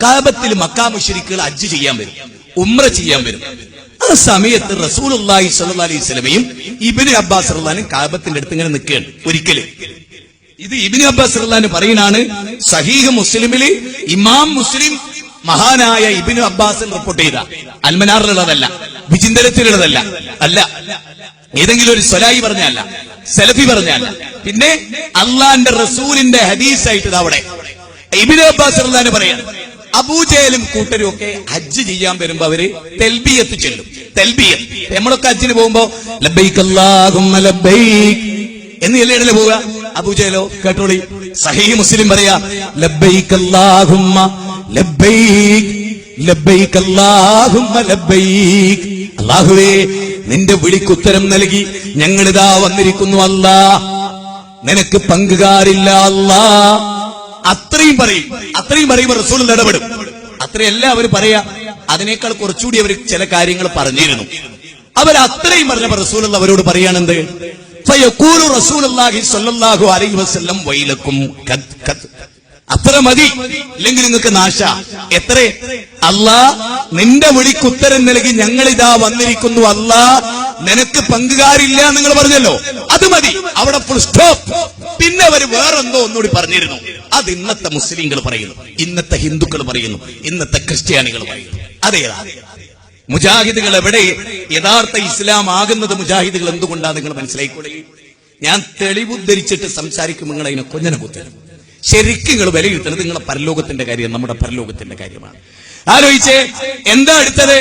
കാബത്തിൽ മക്കാമുഷരിക്കുകൾ അജ്ജ് ചെയ്യാൻ വരും ഉമ്ര ചെയ്യാൻ വരും. ആ സമയത്ത് സ്വല്ലല്ലാഹി അലൈഹി വസല്ലമയും ഇബ്നു അബ്ബാസ് റളിയല്ലാഹു കാബത്തിന്റെ അടുത്ത് ഇങ്ങനെ നിൽക്കുകയാണ് ഒരിക്കൽ. ഇത് ഇബിന് അബ്ബാസ് റളിയല്ലാഹു പറയുന്നതാണ് സഹീഹ് മുസ്ലിമിൽ ഇമാം മുസ്ലിം മഹാനായ ഇബിന് അബ്ബാസ് റിപ്പോർട്ട് ചെയ്ത. അൽമനാറിലുള്ളതല്ല വിചിന്തനത്തിലുള്ളതല്ല അല്ല. ഏതെങ്കിലും ഒരു സ്വലായി പറഞ്ഞല്ല സെലഫി പറഞ്ഞല്ല പിന്നെ അള്ളാന്റെ റസൂലിന്റെ ഹദീസായിട്ട് ആയിട്ട് അവിടെ. ഇബിന് അബ്ബാസ് റളിയല്ലാഹു പറയാണ് അബൂജേലും കൂട്ടരും ഒക്കെ ഹജ്ജ് ചെയ്യാൻ വരുമ്പോ അവർ തെൽബിയത്ത് ചെല്ലും. തെൽബിയത്ത്. നമ്മളൊക്കെ ഹജ്ജിന് പോകുമ്പോ ലബൈക്ക് അല്ലാഹുമ്മ എന്ന് എല്ലേടല്ലേ പോവുക? അബൂജേലോ കേട്ടോളി. സഹീ മുസ്ലിം പറയാ ലബൈക്ക് അല്ലാഹുമ്മ ലബൈക്ക് അല്ലാഹുമ്മ അല്ലാഹുവേ നിന്റെ വിളിക്കുത്തരം നൽകി ഞങ്ങളിതാ വന്നിരിക്കുന്നു അല്ലാ. നിനക്ക് പങ്കുകാരില്ല അല്ലാ. അത്രയും പറയും. അത്രയും പറയുമ്പോൾ റസൂൽ ഇടപെടും. അത്രയല്ല അവർ പറയാ. അതിനേക്കാൾ കുറച്ചുകൂടി അവർ ചില കാര്യങ്ങൾ പറഞ്ഞിരുന്നു. അവർ അത്രയും പറഞ്ഞപ്പോ റസൂൽ അവരോട് പറയാണെന്ത് അത്ര മതി. ഇല്ലെങ്കിൽ നിങ്ങൾക്ക് നാശ. എത്ര? അല്ലാ നിന്റെ വിളിക്ക് ഉത്തരം നൽകി ഞങ്ങൾ ഇതാ വന്നിരിക്കുന്നു അല്ലാ നിനക്ക് പങ്കുകാരില്ല നിങ്ങൾ പറഞ്ഞല്ലോ. അത് മതി. അവിടെ ഫുൾ സ്റ്റോപ്പ് പിന്നെ അവർ വേറെന്തോ ഒന്നുകൂടി പറഞ്ഞിരുന്നു. അത് ഇന്നത്തെ മുസ്ലിങ്ങൾ പറയുന്നു. ഇന്നത്തെ ഹിന്ദുക്കൾ പറയുന്നു. ഇന്നത്തെ ക്രിസ്ത്യാനികൾ പറയുന്നു. അതേതാ? മുജാഹിദുകൾ എവിടെ? യഥാർത്ഥ ഇസ്ലാം ആകുന്നത് മുജാഹിദുകൾ എന്തുകൊണ്ടാണ് നിങ്ങൾ മനസ്സിലാക്കി ഞാൻ തെളിവുദ്ധരിച്ചിട്ട് സംസാരിക്കും നിങ്ങൾ അതിനെ കൊഞ്ഞനെ കുത്തരും ശരിക്കും നിങ്ങൾ വിലയിരുത്തുന്നത് നിങ്ങളെ പരലോകത്തിന്റെ കാര്യം നമ്മുടെ പരലോകത്തിന്റെ കാര്യമാണ്. ആലോചിച്ചേ എന്താ അടുത്തത്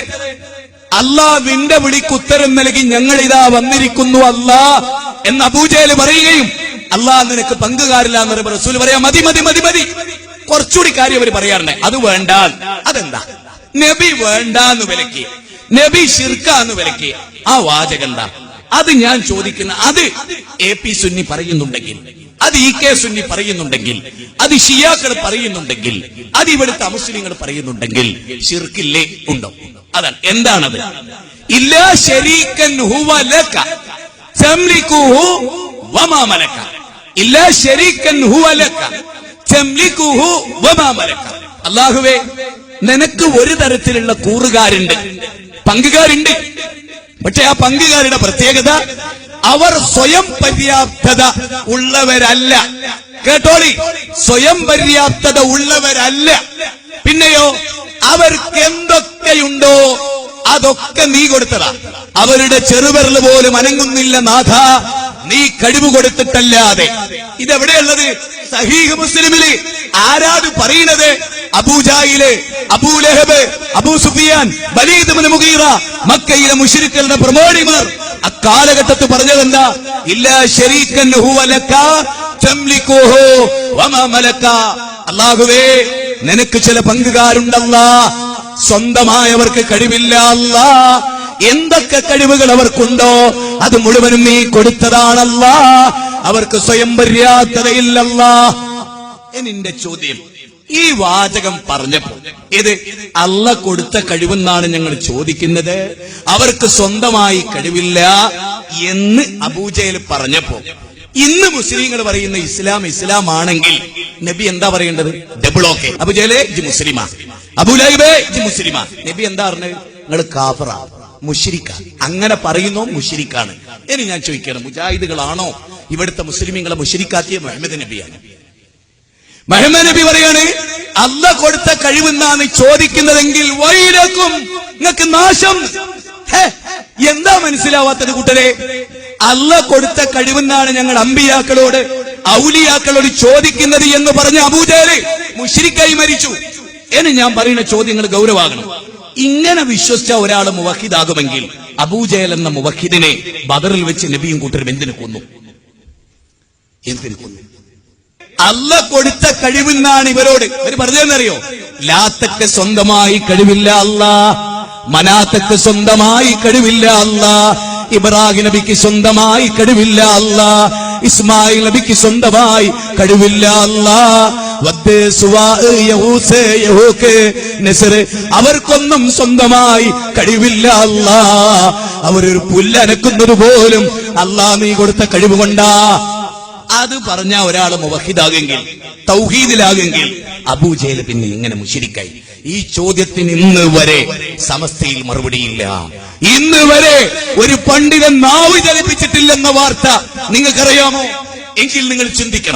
അല്ലാ നിന്റെ വിളിക്ക് ഉത്തരം നൽകി ഞങ്ങൾ ഇതാ വന്നിരിക്കുന്നു അല്ലാ എന്ന് അബൂജേൽ പറയുകയും അല്ലാ നിനക്ക് പങ്കുകാരില്ല എന്ന് പറയുമ്പോൾ റസൂൽ പറയാ മതി മതി മതി മതി. കുറച്ചുകൂടി കാര്യം അവർ പറയാറുണ്ട്. അത് വേണ്ട അതെന്താ? നബി വേണ്ട എന്ന് വിലക്കി. നബി ഷിർക്ക എന്ന് വിലക്കി. ആ വാചകം എന്താ? അത് ഞാൻ ചോദിക്കുന്ന അത് എ പി സുന്നി പറയുന്നുണ്ടെങ്കിൽ അത് ഇ കെ സുന്നി പറയുന്നുണ്ടെങ്കിൽ അത് ഷിയാക്കൾ പറയുന്നുണ്ടെങ്കിൽ അത് ഇവിടുത്തെ അമുസ്ലിങ്ങൾ പറയുന്നുണ്ടെങ്കിൽ ഷിർക്കില്ലേ ഉണ്ടോ? അതാണ്. എന്താണത്? ഇല്ല ശരീക്കൻ ഹുവ ലക തംലികുഹു വമാ മലക ഇല്ല ശരീക്കൻ ഹുവ ലക തംലികുഹു വമാ മലക അല്ലാഹുവേ നിനക്ക് ഒരു തരത്തിലുള്ള കൂറുകാരുണ്ട്. പങ്കുകാരുണ്ട്. പക്ഷെ ആ പങ്കുകാരുടെ പ്രത്യേകത അവർ സ്വയം പര്യാപ്തത ഉള്ളവരല്ല. കേട്ടോളി? സ്വയം പര്യാപ്തത ഉള്ളവരല്ല. പിന്നെയോ അവർക്ക് എന്തൊക്കെയുണ്ടോ അതൊക്കെ നീ കൊടുത്തതാ. അവരുടെ ചെറുവിരൽ പോലും അനങ്ങുന്നില്ല നാഥ. നീ കഴിവ് കൊടുത്തിട്ടല്ലാതെ. ഇതെവിടെയുള്ളത്? സഹീഹ് മുസ്ലിമിൽ ആരാത് പറയുന്നത്? അബൂജായിൽ അബൂലഹബ് അബൂ സുഫിയാൻ ബലീദ് മുഗീറ മക്കയിലെ മുഷിരിക്കലിന്റെ പ്രമോണിമാർ അക്കാലഘട്ടത്ത് പറഞ്ഞതെന്താ? ഇല്ല ശരീക്കൻ അള്ളാഹുവേ നിനക്ക് ചില പങ്കുകാരുണ്ടല്ലാ. സ്വന്തമായവർക്ക് കഴിവില്ല അല്ലാ. എന്തൊക്കെ കഴിവുകൾ അവർക്കുണ്ടോ അത് മുഴുവനും നീ കൊടുത്തതാണല്ല. അവർക്ക് സ്വയം പര്യാപ്തതയില്ലല്ല. എന്നിന്റെ ചോദ്യം. ഈ വാചകം പറഞ്ഞപ്പോ ഇത് അല്ല കൊടുത്ത കഴിവെന്നാണ് ഞങ്ങൾ ചോദിക്കുന്നത്. അവർക്ക് സ്വന്തമായി കഴിവില്ല എന്ന് അബൂജയിൽ പറഞ്ഞപ്പോ ഇന്ന് മുസ്ലിങ്ങൾ പറയുന്ന ഇസ്ലാം ഇസ്ലാം ആണെങ്കിൽ നബി എന്താ പറയേണ്ടത്? ഡബിൾ ഓക്കെ അബുജയിലെ ജി മുസ്ലിമാ. അബുലൈബേ ജി മുസ്ലിമാ. നബി എന്താ പറഞ്ഞത്? നിങ്ങൾ കാഫറ. മുഷിരിക്ക. അങ്ങനെ പറയുന്നു മുഷിരിക്കാണ്. ഇനി ഞാൻ ചോദിക്കണം മുജാഹിദുകളാണോ ഇവിടുത്തെ മുസ്ലിമീങ്ങളെ മുഷിരിക്കാത്തിയ മുഹമ്മദ് നബിയാണ്? മുഹമ്മദ് നബി പറയാണ് അല്ല കൊടുത്ത കഴിവെന്നാണ് ചോദിക്കുന്നതെങ്കിൽ വൈരക്കും നിങ്ങൾക്ക് നാശം. എന്താ മനസ്സിലാവാത്തത് കൂട്ടരെ? അല്ല കൊടുത്ത കഴിവെന്നാണ് ഞങ്ങൾ അമ്പിയാക്കളോട് ഔലിയാക്കളോട് ചോദിക്കുന്നത് എന്ന് പറഞ്ഞ അബൂജാൽ മുഷിരിക്കായി മരിച്ചു. എന്ന് ഞാൻ പറയുന്ന ചോദ്യങ്ങൾ ഗൗരവാകണം. ഇങ്ങനെ വിശ്വസിച്ച ഒരാൾ മുവഹിദാകുമെങ്കിൽ അബൂജയൽ എന്ന മുവഹിദിനെ ബദറിൽ വെച്ച് നബിയും കൂട്ടരും എന്തിനു കൊന്നു? എന്തിനു കൊന്നു? അല്ല കൊടുത്ത കഴിവെന്നാണ് ഇവരോട്. ഇവർ പറഞ്ഞതെന്നറിയോ? ലാത്തക്ക് സ്വന്തമായി കഴിവില്ല അല്ല. മനാത്തക്ക് സ്വന്തമായി കഴിവില്ല അല്ല. ഇബ്രാഹിം നബിക്ക് സ്വന്തമായി കഴിവില്ല അല്ല. ഇസ്മായിൽ നബിക്ക് സ്വന്തമായി കഴിവില്ല അല്ല. അവർക്കൊന്നും സ്വന്തമായി കഴിവില്ല അല്ല. അവരൊരു പുല്ലനക്കുന്നത് പോലും അല്ലാ നീ കൊടുത്ത കഴിവ് കൊണ്ടാ. അത് പറഞ്ഞ ഒരാൾ മുവഹിദാകെങ്കിൽ തൗഹീദിലാകെങ്കിൽ അബൂജേൽ പിന്നെ ഇങ്ങനെ മുഷിരിക്കായി. ഈ ചോദ്യത്തിന് ഇന്ന് വരെ സമസ്തയിൽ മറുപടിയില്ല. ഇന്ന് വരെ ഒരു പണ്ഡിതൻ നാവ് ചലിപ്പിച്ചിട്ടില്ലെന്ന വാർത്ത നിങ്ങൾക്കറിയാമോ? എങ്കിൽ നിങ്ങൾ ചിന്തിക്കണം.